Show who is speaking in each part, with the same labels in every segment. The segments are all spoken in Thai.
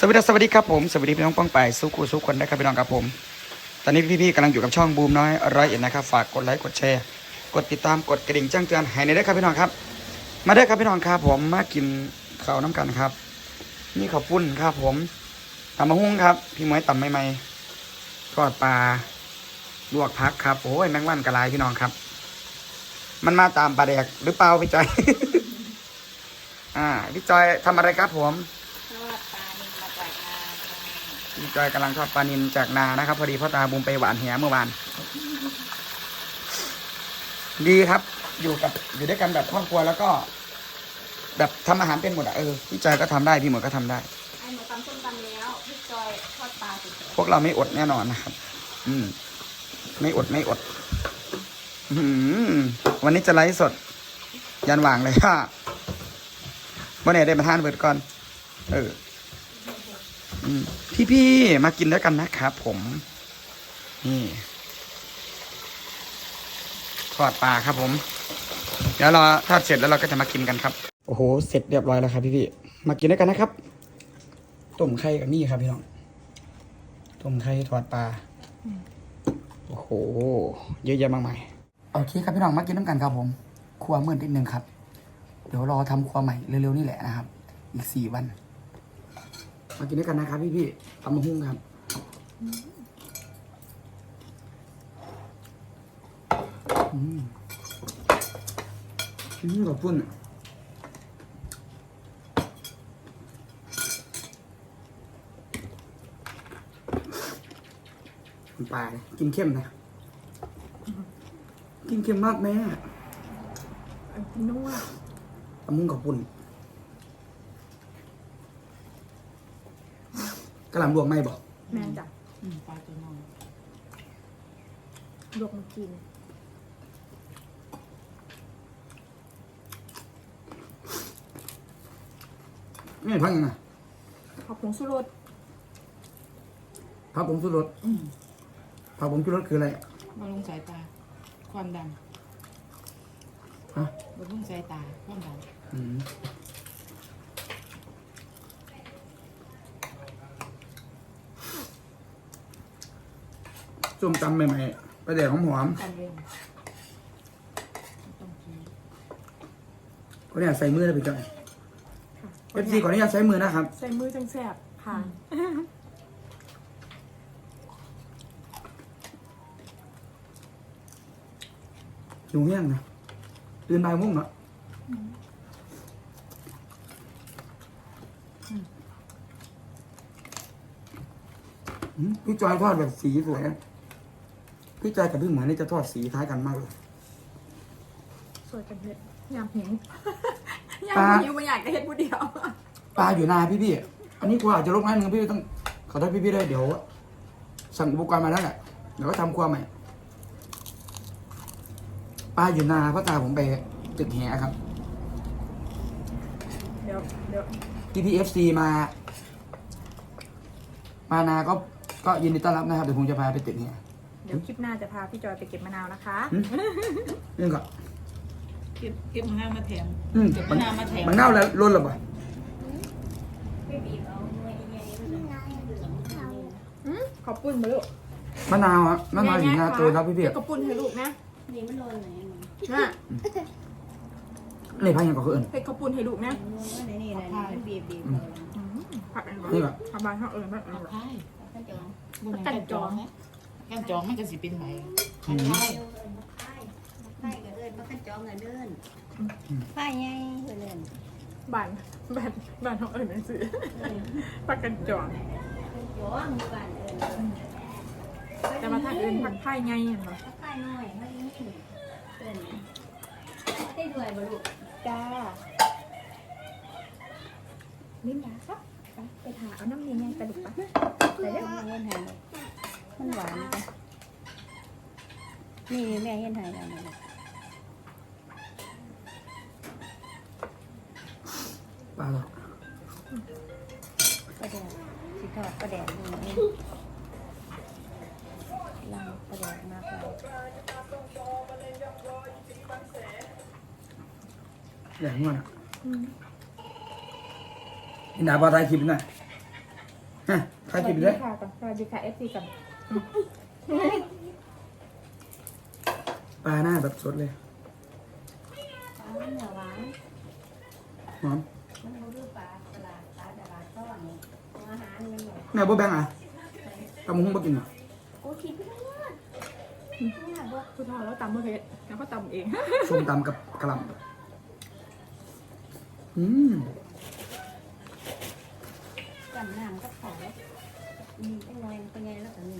Speaker 1: สวัสดีสวัสดีครับผมสวัสดีพี่น้องป้องไปายสู้กูสู้คนนะครับพี่น้องครับผม ตอนนี้พี่ๆกำลังอยู่กับช่องบูมน้อยร้อยเอ็ดนะครับฝากกดไลค์กดแชร์ กดติดตามกดกระดิ่งแจ้งเตือนให้ในด้ครับพี่น้องครับ มาเด้ครับพี่น้องครับผมมากินข้าวน้ำกันครับ นี่ข้าวปุ้นครับผมตำมะฮุ่งครับ พี่มวยตำใหม่ๆทอดปลาลวกพักครับโอ้ยแมงวันกระลายพี่น้องครับ มันมาตามปลาแดกหรือเปล่าพี่จอยอ่าพี่จอยทำอะไรครับผม
Speaker 2: ทอดปลานิลมาจากนาค่ะ
Speaker 1: พี่จอยกำลังทอดปลานินจากนานะครับ พอดีพ่อตาบุมไปหวานแหเมื่อวาน ดีครับ อยู่กับอยู่ด้วยกันแบบครอบครัวแล้วก็ แบบทำอาหารเป็นหมดอะเออพี่จอยก็ทำได้พี่หมวยก็ทำได้
Speaker 2: ไอ้หนูตำส้มตำแล้วพี่จอยทอดปลาสุด
Speaker 1: พวกเราไม่อดแน่นอนนะครับ อืม ไม่อดไม่อด อืมวันนี้จะไลฟ์สด ยันหว่างเลยค่ะวันไหนได้มาทานเบิดก่อน เออ อืมพี่ๆมากินด้วยกันนะครับผม นี่ทอดปลาครับ ผม เดี๋ยวเราทอดเสร็จแล้วเราก็จะมากินกันครับ โอ้โห เสร็จเรียบร้อยแล้วครับ พี่ๆมากินด้วยกันนะครับ ต้มไข่กับนี่ครับพี่น้อง ต้มไข่ทอดปลา โอ้โห เยอะแยะมากมายโอเคครับพี่น้องมากินน้ำกันครับ ผม ครัวมืดนิดนึงครับ เดี๋ยวรอทำครัวใหม่เร็วๆนี่แหละนะครับ อีกสี่วัน มากินด้วยกันนะครับพี่พี่ๆตำมะฮุ่งครับอืมอืมขอบคุณคุณปลาเลยกินเข้มนะ กินเค็มมากแม่
Speaker 2: นัว
Speaker 1: ตำมุ้งกับปุ่น กระหล่ำรวงไม่บอก
Speaker 2: แม่จ้ะ
Speaker 3: อืมปลาตัวน้อย
Speaker 2: ลวกมากิน
Speaker 1: นี่พักยังไง
Speaker 2: ขอบผงสุรส
Speaker 1: พักผงชูรส
Speaker 3: อืม
Speaker 1: พักผงชูรสคืออะไร
Speaker 3: บำรุงสายตา ความดัน
Speaker 1: ฮะ
Speaker 3: บำรุงสายตา ความดัน
Speaker 1: อืม ส้มตำใหม่ๆไปแดกหอม
Speaker 3: ตอนเร่งต้องกิน
Speaker 1: ๆก็เนี่ยใส่มือเลยพี่จ้อยเอฟซีก่อนนี้อยากใช้มือนะครับ
Speaker 2: ใส่มือจังแสบค่ะ
Speaker 1: อยู่เงี้ยงนะตื่นบ่ายโมงเนาะอืมพี่จอยทอดแบบสีสวยนะ พี่จอยกับพี่เหมือนนี่จะทอดสีคล้ายกันมากเลย
Speaker 2: สวยกันเฮ็ดยามหิวยา
Speaker 1: ปลา
Speaker 2: มหิวมาอยากจะเฮ็ดผู้เดียว
Speaker 1: ปลาอยู่นาพี่พี่ๆอันนี้ครัวอาจจะลกน้อยนึงพี่ต้องขอโทษพี่พี่ๆด้วยเดี๋ยว สั่งอุปกรณ์มาแล้วแหละเดี๋ยวก็ทำครัวใหม่ปลาอยู่นาพ่อตาผมไปตึกแหครับ
Speaker 2: เดี๋ยวเดี๋ยว
Speaker 1: ที่พีเอฟซีมา มานาก็ก็ยินดีต้อนรับนะครับ เดี๋ยวผมจะพาไปตึกแห
Speaker 2: เดี๋ยวคลิปหน้าจะพาพี่จอยไปเก็บมะนาวนะคะ
Speaker 1: นี่ก่อน
Speaker 3: เก็บเก็บมะนาวมาแถม
Speaker 1: อืม
Speaker 3: เก็บ
Speaker 1: มั
Speaker 3: มะ
Speaker 1: น
Speaker 3: นาวมาแถม
Speaker 1: มันเน่าแล้วล้นหรือเปล่า
Speaker 2: อืมขอบคุณมาลูก
Speaker 1: มะนาวอะมะนาวอยู่นาตัวครับพี่พี่
Speaker 2: เดี๋ยวขอบคุณให้ลูกนะ
Speaker 4: นี่มันโดนไหนมัน
Speaker 2: น่ะ
Speaker 1: นี่พันยังก็คืออื่น
Speaker 2: เฮ็ดขอบคุณให้ลูกนะ
Speaker 4: มันไหนนี่แหละมันบีบบีบ
Speaker 2: อืมผักอัน
Speaker 1: นี่
Speaker 2: นี้
Speaker 1: ก่อน
Speaker 2: ทำบ้านเขาเอิญแบบ
Speaker 3: ผักไทย
Speaker 4: กันจอง
Speaker 3: บุญกันจอง นะกันจองมันก็สิเป็นไหมผักไทย
Speaker 4: เดินมาไข่ไข่ก็เดินมากันจองกันเดินไข่ไงเดิน
Speaker 2: บ้านบ้านบ้านเขาเอิญหนังสือผักกันจอง
Speaker 4: จองบ้านเดิน
Speaker 2: แต่มาทางอื่นผักไผ่ไงเห็นปะ
Speaker 4: ไข่น้อยไข่นี่เดินได้ด้วยบ่ลูก
Speaker 2: จ้าลิ้นดาครับไปไปหาเอาน้ำเย็นๆกระดูกปะไปเด้อ
Speaker 4: เฮ็ดให้ มันหวานจ้ะนี่แม่เฮ็ดให้แล้วนี่
Speaker 1: ปลาหรอก
Speaker 4: ประแดดสิทอดประแดดนี่ลังประแดดมากเลย
Speaker 1: อย่างนั้นอะนี่หนาปลาไทยคลิปน่ะฮะใคร
Speaker 2: ส
Speaker 1: กิ
Speaker 2: วันส
Speaker 1: ไป
Speaker 2: ดี
Speaker 1: เลย
Speaker 2: ค่ะก่อนสวัสดีค่ะเอฟซีก่อน
Speaker 1: ปลาหน้าแบบสดเลย
Speaker 4: ปลาเนื้อหวาน
Speaker 1: หอม
Speaker 4: มันบ่รู้ปลาตลาดปลาตลาดต้อนนี่อาหารมันหมด
Speaker 1: แม่บ่แบ่งอะตำมุ้งบ่กินอะ
Speaker 4: โอ้คิดไม่ได้เนี่ยบ่
Speaker 2: คุณพ่อแล้วตำมะเขือแล้วก็ตำเอง
Speaker 1: ส้มตำกับกะหล่ำอืม
Speaker 4: จำน้ำกับเขามี เป็นไงเป็นไงแล้วก็นี่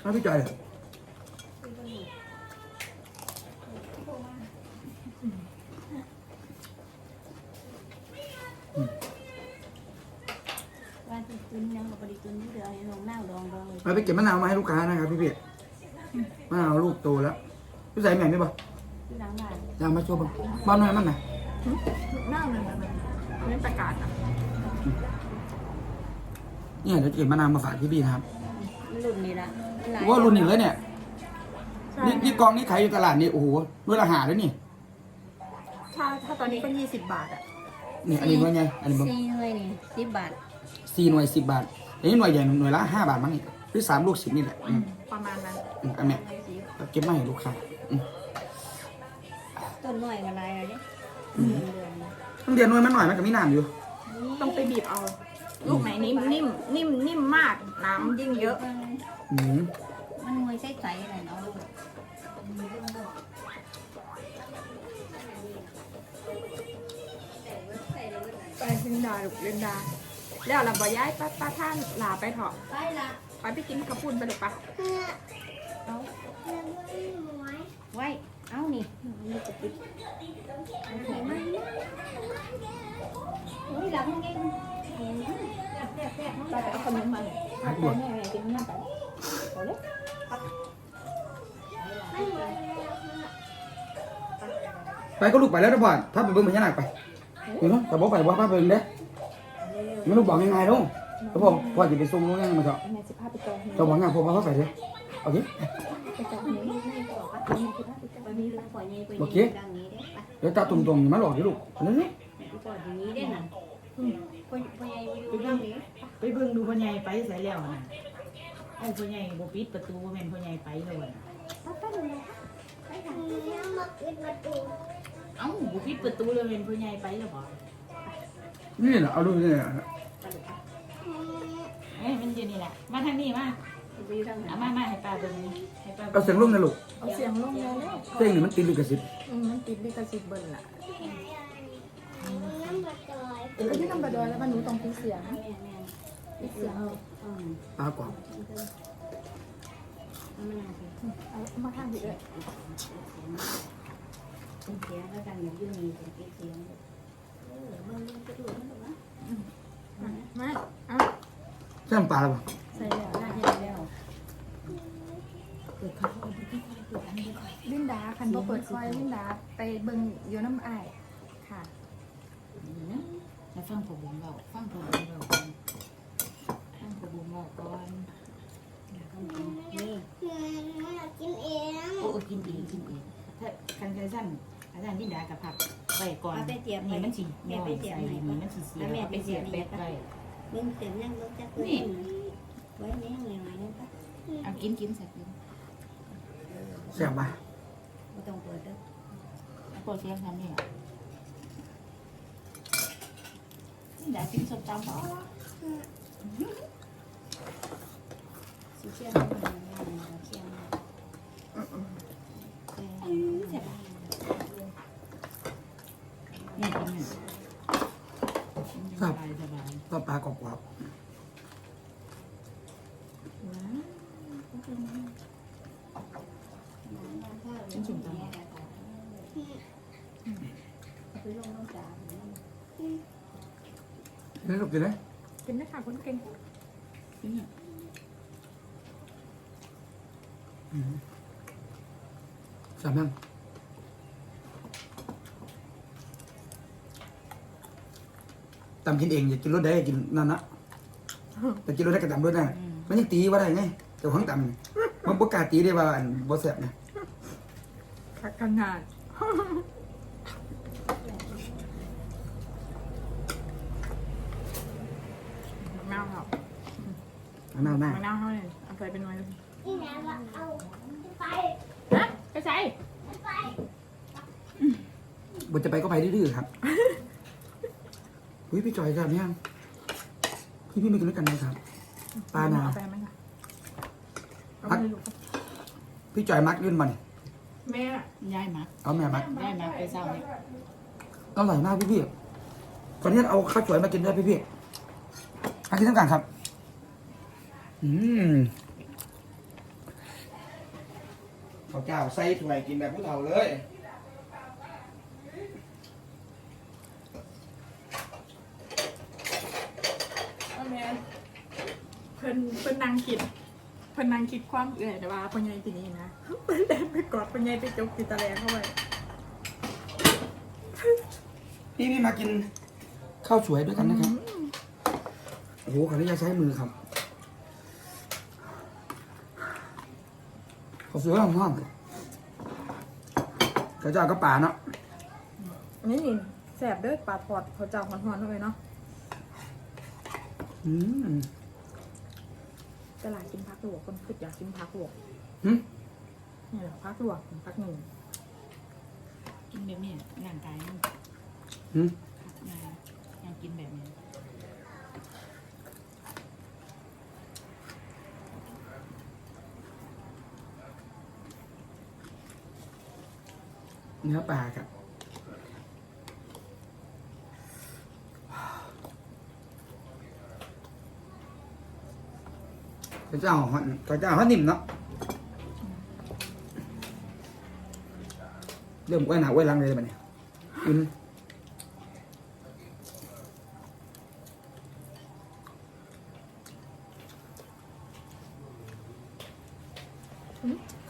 Speaker 1: เอาพี่จอยเลย
Speaker 4: ว่าที่ตุนยังบ่ได้ตุนที่เดือให้ลงหน้าดองดองเลย
Speaker 1: เราไปเก็บมะนาวมาให้ลูกค้านะครับพี่พี่มะนาวลูกโตแล้วพี่ใส่แม่งได้ปะ
Speaker 4: ที่หลังบ้าน
Speaker 1: ยางมาโชว์บ้างบ้านน้อยมันน่ะ
Speaker 2: หน้ามันมันไม่ประกาศอะ
Speaker 1: เนี่ยเดี๋ยวเก็บมะนาวมาฝากพี่พี่นะครับ
Speaker 4: รุ่นนี้ละหลาย
Speaker 1: ว่ารุ่นหนึ่งเลยเนี่ย
Speaker 2: ใช่
Speaker 1: นี่นี่กองนี้ขายอยู่ตลาดนี่โอ้โหด้วยราหาด้วยนี่
Speaker 2: ถ้าถ้าตอนนี้ก็ยี่สิบบาทอะ
Speaker 1: นี่อันนี้ว่าไงอันนี้บ่
Speaker 4: สี่หน่วยนี่สิบบาท
Speaker 1: สี่หน่วยสิบบาทอันนี้หน่วยใหญ่หน่วยละห้าบาทมั้งนี่หรือสามลูกสิบนี่แหละอืม
Speaker 2: ประมาณนั้น
Speaker 1: อืมอันเนี้ยเก็บมาให้ลูกค้าอืม
Speaker 4: ต้นหน่วยก็หลายแล้วเด้เดือนเดือนนะ
Speaker 1: ต้องเรียนหน่วยมันหน่อยมันก็มีน้ำอยู่
Speaker 2: ต้องไปบีบเอา ลูกไหนนิ่มนิ่มนิ่มนิ่มมากน้ำยิ่งเยอะ
Speaker 1: อืม
Speaker 4: มันหน่วยใสๆอะไรเนาะลูก
Speaker 2: ไปเล่นดาลูกเล่นดาแล้วเราบ่ย้ายป้าป้าท่านลาไปเถอะ
Speaker 4: ไปละ
Speaker 2: ไปไปกินกระปุนไปลูกปะ
Speaker 4: เอาไว้เอานี่นี่จะปิดเอาไข่ไหมโอ้ยหลังมันเองแซ่บแซ่บ
Speaker 2: ไปเอาขนมมาแม่แม่กินน้ำไปเอาเลย
Speaker 1: ไปก็ลูกไปแล้วนะพ่อถ้าไปเบิ่งพญานาคไปเห็นไหมแต่บอกไปว่าพาไปเบิ่งเด้ไม่รู้บอกยังไงลูกแล้วพ่อพ่อจะไปส่งลูกยังไงมาเถอะ
Speaker 2: แม่สิพาไปจอง
Speaker 1: เราบอกงานพ่อพาเขาไปเด้โอเค
Speaker 2: ไปจองนี้แม่บอกว่าแม่สิพาไปจอง
Speaker 4: วันนี้ลูกปล่อยใหญ่ไป
Speaker 1: โอเค
Speaker 4: ดังนี้เดี๋
Speaker 1: ยวตาตุ่มๆอย่ามาหลอกดิลูกอันนี่
Speaker 4: อยอย่างนี้ได้น่ะปล่อยปล่อยใหญ่ไปอยู่ดังนี้
Speaker 3: ไปเบิ่งดูพ่อใหญ่ไปใส่แล้วน่ะเอาพ่อใหญ่บ่ปิดประตูบ่แม่นพ่อใหญ่ไปเลยน่ะเอ้าบ่ปิดประตูเลยแม่นพ่อใหญ่ไปแล้วบ่
Speaker 1: นี่แหละเอาดูนี่แหละ
Speaker 3: เอ้ยมันอยู่นี่แหละมาทางนี้มา
Speaker 4: ไปอยู่ดังนั้
Speaker 3: เอา
Speaker 4: น
Speaker 3: มามาให้ป้าเบิ่งให้ป้า
Speaker 1: เอาเสียงลุ่มนะลูก
Speaker 2: เอาเสียงลงแล้วแล้ว
Speaker 1: เพลงนี่มันติดลิขสิทธิ์
Speaker 2: อืมมันติดลิขสิทธิ์เบิ้ลล่ะเออ ที่ทำบดอยแล้วมันหนูต้องปิดเสียง
Speaker 4: แม่แม่
Speaker 2: ปิดเสียงเอา
Speaker 4: อืม
Speaker 1: ปลากรอบ
Speaker 4: เอามาหน้าสิ
Speaker 2: เอามาข้างพี่ด้วย
Speaker 4: เป็นเสียงแล้วกันอย่างยืนนี่เป็นเสียงเออมันมันจะดูมันหรอนะ
Speaker 2: มาเอา
Speaker 1: ใช่น้ำปลาหรือเปล่า
Speaker 2: ใส่แล้ว
Speaker 4: น่าจะแล้ว
Speaker 2: ลินดาคันบ่เปิดคอยลินดาไปเบิ่งอยู่น้ำอ้ายค่ะ
Speaker 3: แล้วฟังพ่อบุญเว้าฟังพ่อบุญเว้าก่อนฟังพ่อบุญเว้าก่อน
Speaker 4: นี่
Speaker 3: โอ้เออกินอีกกินอีกถ้าคันใช้สั้นอาจารย์ดินดากับผักไว้ก่อน
Speaker 4: เอาไปเจียบ
Speaker 3: นี่มันสิ
Speaker 4: แม่
Speaker 3: น้อ
Speaker 4: ไป
Speaker 3: ย
Speaker 4: เจียบ
Speaker 3: ใส่
Speaker 4: ไหน
Speaker 3: นี่มันสิเสีย
Speaker 4: แม่ไปเจียบ
Speaker 3: เป็ดไว้
Speaker 4: เบิ้งเต็มยังเบิ้งจักเบิ้งไว้ในยังไงนั่นปะ
Speaker 3: เอากินกินใส่กิน
Speaker 1: แซ่บปะ
Speaker 4: ไม่ต้องเปิดเด้อ
Speaker 3: เอาพอเสียงทำนี่อะ ดินดากินส้มตำบ่
Speaker 4: สิเชียงมันเชียง
Speaker 3: นี่กินนี่สบายสบาย
Speaker 1: ก็ปลากรอบ
Speaker 4: ไปลงน้ำตา
Speaker 1: ๆ นี่ลูกกินไหม
Speaker 2: กินได้ค่ะคนเก่ง
Speaker 3: กินนี่
Speaker 1: แซ่บมั้งตำกินเองอย่ากินรสได้กินนั่นนะแต่กินรสได้ก็ตำรสได้มันยังตีว่าได้ไงแต่ของตำนี่มันประกล้าศตีได้ว่าอันบ่แซ่บนะ
Speaker 2: ขัดขนาด
Speaker 1: มะนาวมาก
Speaker 2: มะนาวเท่าไหร่เอาไปเป็นไง
Speaker 4: นี่นะว่าเอาไป
Speaker 2: ฮะไปใส่
Speaker 4: ไป
Speaker 1: บนจะไปก็ไปดื้อๆครับ อุ้ยพี่จอยครับเนี่ยงพี่พี่ไม่กินด้วยกันนะครับ ปลาหนา
Speaker 2: เอไปไหมคะเอาไปลูก
Speaker 1: พี่จอยมักยื่นมาเนี่ย
Speaker 2: แม่
Speaker 3: ย้ายมา
Speaker 1: เอาแม่มัก
Speaker 3: ย้ายมาไปเศร้านี่
Speaker 1: อร่อยมากพี่พี่ตอนนี้เอาข้าวสวยมากินด้วยพี่พี่อากินทั้งกันครับ อืมข้าวเจ้าใส่ถ้วยกินแบบผู้เฒ่าเลย
Speaker 2: เอาแม่เพิ่นเพิ่นนางคิดเพิ่นนางคิดความเอื่อยแต่ว่าเพิ่นยังทีนี้นะเพิ่นเดินไปกอดเพิ่นยังไปจกติตะแลงเข้าไป
Speaker 1: พี่พี่มากินข้าวสวยด้วยกันนะครับ โอ้โหขออนุญาตใช้มือครับ ข้าวสวยห้องห้องข้าวเจ้าก็ป่าเนาะ
Speaker 2: อันนี้นี่แสบเด้อปลาทอดเขาเจ้าหอนๆเลยเนาะ
Speaker 1: อืม
Speaker 2: ตลาดกินพักลวกคนคิดอยากกินพักลวก
Speaker 1: หึ
Speaker 2: นี่แหละพักลวกพักหนึ่ง
Speaker 3: กินแบบนี้ร่างกายมัน
Speaker 1: หึ
Speaker 3: ขับมายังกินแบบนี้
Speaker 1: เนื้อปลาครับข้าวเจ้าหอนข้าวเจ้าเขานิ่มเนาะเริ่มไว้หนาไว้หลังเลยบัดนี้กิน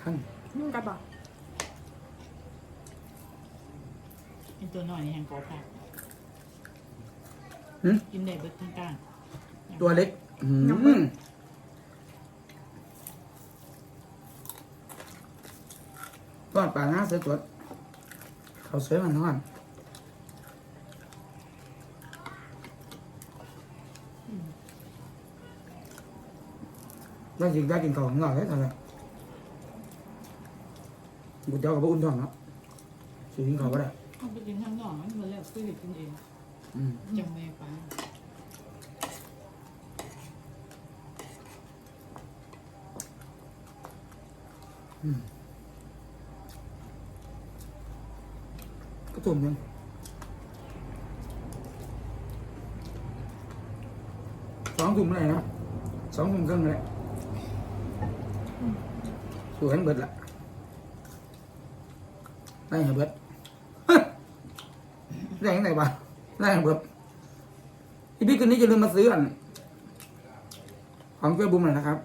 Speaker 1: ข้าง
Speaker 2: นี่กระบอก
Speaker 3: เป็นตัวน้อยนี่แห่งกอผัก
Speaker 1: หึ
Speaker 3: กินได้เบิดทั้งก้าง
Speaker 1: ตัวเล็กอืมทอดปลาหน้าเสือสดเขาวสวยมันทอดได้จริงได้กินของหน่อยได้ทำไมบุญเจ้ากับบุญทองเนาะสิกินเขาก็ได้
Speaker 3: เอาไปกินข้างนอกมันมาแล้วซื้อกินเอง
Speaker 1: อืม
Speaker 3: จังไม่ไป
Speaker 1: ก็ตุ่มยังสองถุ่มอะไรนะสองถุ่มครึ่งเลยสวยเบิดละได้เหรอเบิด ได้ยังไงบ้างได้เหรอเบิดอีพี่คืนนี้จะลืมมาซื้ออันของเพื่อบุ้มหน่อยนะครับ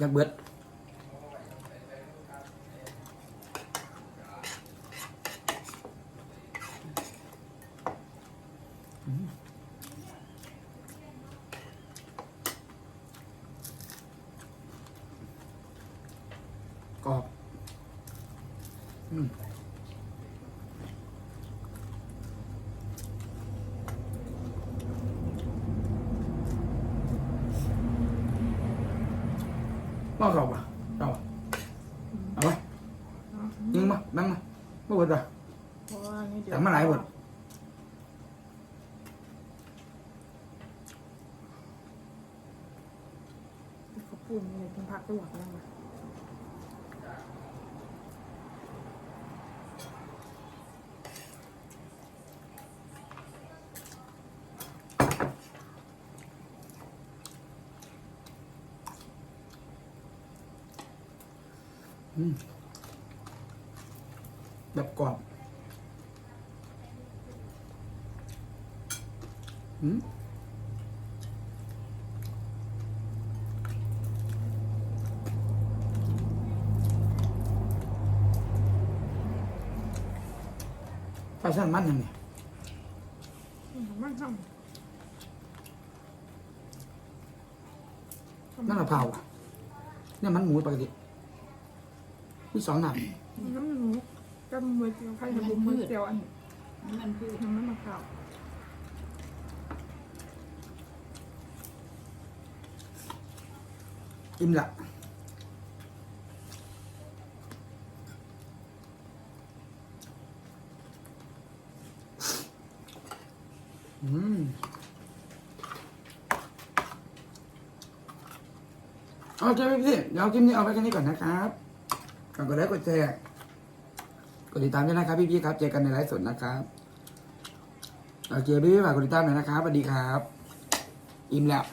Speaker 1: จากเบิดกรอบ อืม ว่าเขาปะเอาปะเอาปะยิงมานั่งมาไม่หมดอะ
Speaker 2: เพราะว่านี่เดี๋ยว
Speaker 1: แต่มาหลายบท
Speaker 2: เขาพูดนี่กินพักลวกนั่นแหละ
Speaker 1: แบบกรอบอืมปลาช่อนมันยังไง
Speaker 2: อืมมันทำ
Speaker 1: นั่นกะเพราอะเนี่ยมันหมูปกติ มีสองหนับ
Speaker 2: น้ำหนูกับมือเจียวไข่กับบุ้มมือเจียวอัน
Speaker 3: มันพืช
Speaker 2: น้ำมันมะพร้าว
Speaker 1: อิ่มละอืมโอเคพี่พี่เดี๋ยวคลิปนี้เอาไว้แค่นี้ก่อนนะครับ ฝากกดไลค์กดแชร์กดติดตามด้วยนะครับพี่ๆครับ เจอกันในไลฟ์สดนะครับโอเคพี่พี่ๆฝากกดติดตามหน่อยนะครับสวัสดีครับ อิ่มแล้ว